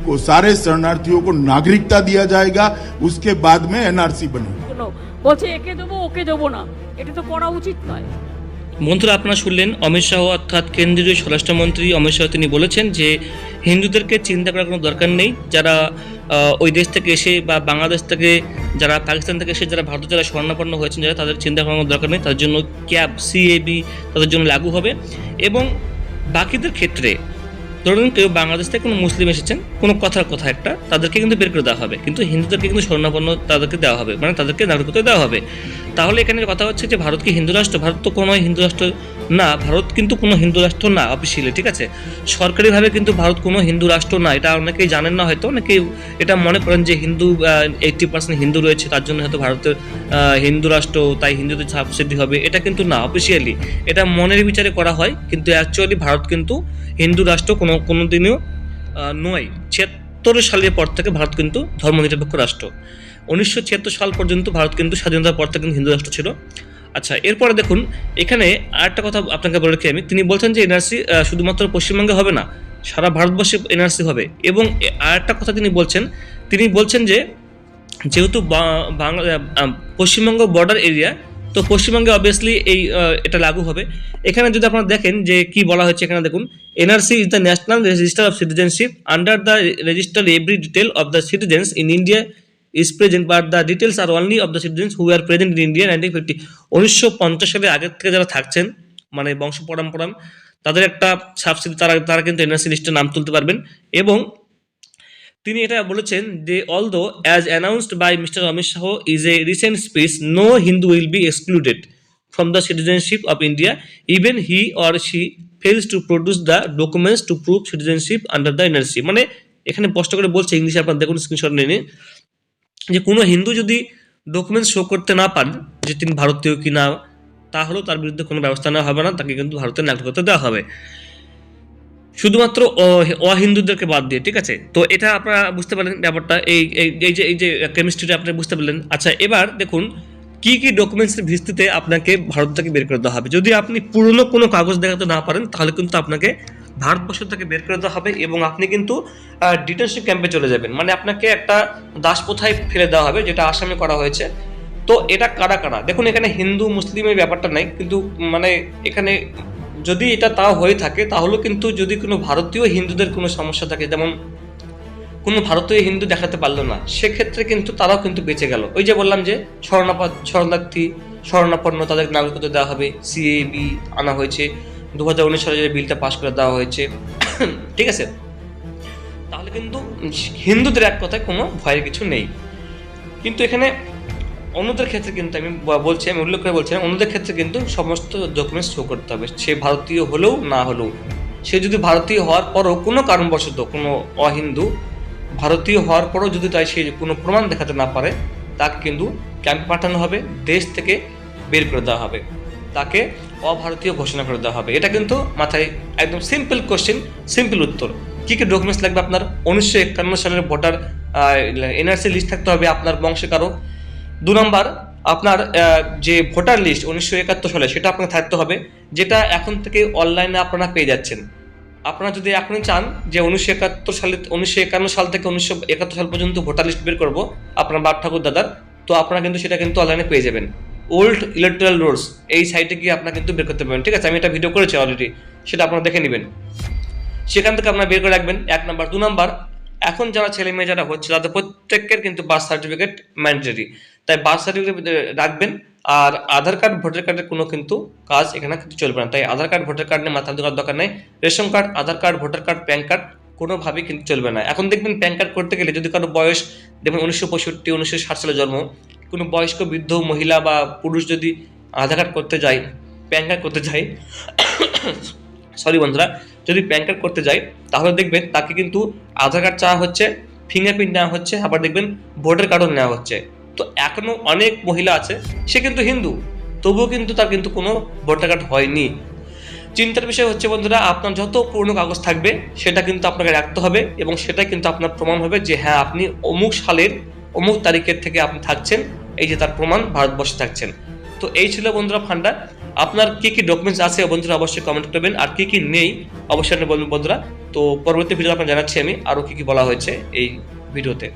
को सारे शरणार्थियों को नागरिकता दिया जाएगा उसके बाद में एनआरसी बनेगा কোনো বলছে একে দেবো ওকে দেবো না এটা তো করা উচিত নয় বন্ধুরা আপনারা শুনলেন অমিত শাহ অর্থাৎ কেন্দ্রীয় স্বরাষ্ট্রমন্ত্রী অমিত শাহ তিনি বলেছেন যে হিন্দুদেরকে চিন্তা করার কোনো দরকার নেই যারা আহ, ওই দেশ থেকে এসে বা বাংলাদেশ থেকে যারা পাকিস্তান থেকে এসে যারা ভারতে যারা স্বর্ণাপন্ন হয়েছেন যারা তাদের চিন্তা করার কোনো দরকার নেই তাদের জন্য ক্যাব সিএবি তাদের জন্য লাগু হবে এবং বাকিদের ক্ষেত্রে ধরুন কেউ বাংলাদেশ থেকে কোনো মুসলিম এসেছেন, কোনো কথার কথা একটা, তাদেরকে কিন্তু বের করে দেওয়া হবে। কিন্তু হিন্দুদেরকে কিন্তু স্বর্ণাপন্ন তাদেরকে দেওয়া হবে মানে তাদেরকে নাগরিকত্ব দেওয়া হবে। তাহলে এখানে কথা হচ্ছে যে ভারত কি হিন্দু রাষ্ট্র? ভারত তো কোনো হিন্দু রাষ্ট্র না, ভারত কিন্তু কোনো হিন্দু রাষ্ট্র না অফিসিয়ালি ঠিক আছে? সরকারিভাবে কিন্তু ভারত কোনো হিন্দু রাষ্ট্র না, এটা অনেকেই জানেন না হয়তো, অনেকেই এটা মনে করেন যে হিন্দু এইটটি পার্সেন্ট হিন্দু রয়েছে, তার জন্য হয়তো ভারতের হিন্দু রাষ্ট্র, তাই হিন্দুদের সাবসিডি হবে, এটা কিন্তু না অফিসিয়ালি এটা মনের বিচারে করা হয়, কিন্তু অ্যাকচুয়ালি ভারত কিন্তু হিন্দু রাষ্ট্র কোনো কোনো দিনও নয়, ছিয়াত্তর সালের পর থেকে ভারত কিন্তু ধর্মনিরপেক্ষ রাষ্ট্র। উনিশশো ছিয়াত্তর সাল পর্যন্ত ভারত কিন্তু স্বাধীনতার পর থেকে হিন্দু রাষ্ট্র ছিল। আচ্ছা এরপরে দেখুন, এখানে আরেকটা কথা আপনাকে বলে রাখি আমি। তিনি বলছেন যে এনআরসি শুধুমাত্র পশ্চিমবঙ্গে হবে না, সারা ভারতবর্ষে এনআরসি হবে। এবং আরেকটা কথা তিনি বলছেন তিনি বলছেন যে যেহেতু বাংলা পশ্চিমবঙ্গ বর্ডার এরিয়া তো পশ্চিমবঙ্গে অবভিয়াসলি এই এটা লাগু হবে। এখানে যদি আপনারা দেখেন যে কি বলা হয়েছে এখানে দেখুন, NRC is the national register of citizenship under the register every detail of the citizens in India present but the details are only of the citizens who are present in India nineteen fifty উনিশশো পঞ্চাশ সালে আগের থেকে যারা থাকছেন মানে বংশ পরম্পরাম তাদের একটা সাবসিডি তারা তারা কিন্তু এনআরসি লিস্টে নাম তুলতে পারবেন। এবং তিনি এটা বলেছেন যে all though as announced by mister Amit Shah is a recent speech no Hindu will be excluded from the citizenship of India even he or she fails to produce the documents to prove citizenship under the NRC মানে এখানে স্পষ্ট করে বলছে ইংলিশে আপনার দেখুন screenshot নিয়ে নিন, যে কোনো হিন্দু যদি ডকুমেন্টস শো করতে না পারেন যে তিনি ভারতীয় কি না, তাহলেও তার বিরুদ্ধে কোনো ব্যবস্থা নেওয়া হবে না, তাকে কিন্তু ভারতের নাগরিকত্ব দেওয়া হবে। শুধুমাত্র অহিন্দুদেরকে বাদ দিয়ে, ঠিক আছে? তো এটা আপনারা বুঝতে পারলেন ব্যাপারটা, এই- এই যে এই যে কেমিস্ট্রিটা আপনি বুঝতে পারলেন। আচ্ছা এবার দেখুন, কি কি ডকুমেন্টসের ভিত্তিতে আপনাকে ভারত থেকে বের করে দেওয়া হবে? যদি আপনি পুরনো কোনো কাগজ দেখাতে না পারেন, তাহলে কিন্তু আপনাকে ভারতবর্ষ থেকে বের করে দেওয়া হবে এবং আপনি কিন্তু ডিটেনশন ক্যাম্পে চলে যাবেন। মানে আপনাকে একটা দাসপ্রথায় ফেলে দেওয়া হবে, যেটা আসামে করা হয়েছে। তো এটা কারা কারা? দেখুন, এখানে হিন্দু, মুসলিমের ব্যাপারটা নাই, কিন্তু মানে এখানে যদি এটা তা হয়ে থাকে তাহলেও কিন্তু যদি কোনো ভারতীয় হিন্দুদের কোনো সমস্যা থাকে, যেমন কোনো ভারতীয় হিন্দু দেখাতে পারল না, সেক্ষেত্রে কিন্তু তারাও কিন্তু বেঁচে গেল। ওই যে বললাম যে শরণাপদ শরণার্থী, শরণাপন্ন তাদের নাগরিকত্ব দেওয়া হবে সিএবি আনা হয়েছে। দু হাজার উনিশ সালে যে বিলটা পাশ করে দেওয়া হয়েছে, ঠিক আছে? তাহলে কিন্তু হিন্দুদের এক কথায় কোনো ভয়ের কিছু নেই। কিন্তু এখানে অন্যদের ক্ষেত্রে কিন্তু আমি বলছি, আমি উল্লেখ করে বলছি অন্যদের ক্ষেত্রে কিন্তু সমস্ত ডকুমেন্টস শো করতে হবে। সে ভারতীয় হলেও না হলেও। সে যদি ভারতীয় হওয়ার পরও কোনো কারণবশত কোনো অহিন্দু ভারতীয় হওয়ার পরও যদি তাই সে কোনো প্রমাণ দেখাতে না পারে, তাকে কিন্তু ক্যাম্প পাঠানো হবে, দেশ থেকে বের করে দেওয়া হবে। তাকে অভারতীয় ঘোষণা করে দেওয়া হবে। এটা কিন্তু মাথায় একদম সিম্পল কোশ্চেন সিম্পল উত্তর। কী কী ডকুমেন্টস লাগবে আপনার? উনিশশো একান্ন সালের ভোটার এনআরসি লিস্ট থাকতে হবে আপনার বংশে কারও। দু নম্বর, আপনার যে ভোটার লিস্ট উনিশশো একাত্তর সালে, সেটা আপনাকে থাকতে হবে, যেটা এখন থেকে অনলাইনে আপনারা পেয়ে যাচ্ছেন। আপনারা যদি এখনই চান যে উনিশশো একাত্তর সালে, উনিশশো একান্ন সাল থেকে উনিশশো একাত্তর সাল পর্যন্ত ভোটার লিস্ট বের করব আপনার বাপ ঠাকুর দাদার, তো আপনারা কিন্তু সেটা কিন্তু অনলাইনে পেয়ে যাবেন। ওল্ড ইলেকট্রাল রোডস, এই সাইটে গিয়ে আপনারা কিন্তু বের করতে পারবেন। ঠিক আছে, আমি এটা ভিডিও করেছি অলরেডি সেটা আপনারা দেখে নেবেন। সেখান থেকে আপনারা বের করে রাখবেন, এক নাম্বার। দু নাম্বার, এখন যারা ছেলে মেয়ে যারা হচ্ছে, তাদের প্রত্যেকের কিন্তু বার্থ সার্টিফিকেট ম্যান্ডেটরি তাই বার্থ সার্টিফিকেট রাখবেন, আর আধার কার্ড ভোটার কার্ডের কোনো কিন্তু কাজ এখানে কিন্তু চলবে না। তাই আধার কার্ড ভোটার কার্ড নিয়ে মাথা দেওয়ার দরকার নেই। Ration card Aadhaar card voter card PAN card কোনোভাবেই কিন্তু চলবে না। এখন দেখবেন প্যান কার্ড করতে গেলে যদি কারও বয়স, দেখবেন উনিশশো পঁয়ষট্টি, উনিশশো ষাট সালে জন্ম কোনো বয়স্ক বৃদ্ধ, মহিলা বা পুরুষ যদি আধার কার্ড করতে যায়, প্যান কার্ড করতে যায়, সরি বন্ধুরা, যদি প্যান কার্ড করতে যায়, তাহলে দেখবেন তাকে কিন্তু আধার কার্ড চাওয়া হচ্ছে ফিঙ্গারপ্রিন্ট নেওয়া হচ্ছে, আবার দেখবেন ভোটার কার্ডও নেওয়া হচ্ছে। তো এখনও অনেক মহিলা আছে, সে কিন্তু হিন্দু, তবুও কিন্তু তার কিন্তু কোনো ভোটার কার্ড হয়নি। চিন্তার বিষয় হচ্ছে বন্ধুরা, আপনার যত পুরনো কাগজ থাকবে, সেটা কিন্তু আপনাকে রাখতে হবে এবং সেটা কিন্তু আপনার প্রমাণ হবে যে হ্যাঁ আপনি অমুক সালের, অমুক তারিখের থেকে আপনি থাকছেন এই যে তার প্রমাণ ভারতবর্ষে থাকছেন। তো এই ছিল বন্ধুরা ফান্ডা। আপনার কি কি ডকুমেন্টস আছে বন্ধুরা অবশ্যই কমেন্ট করবেন। আর কি কি নেই অবশ্যই বলবেন বন্ধুরা। তো পরবর্তী ভিডিও আপনার জানাচ্ছি আমি আরও কি কি বলা হয়েছে এই ভিডিওতে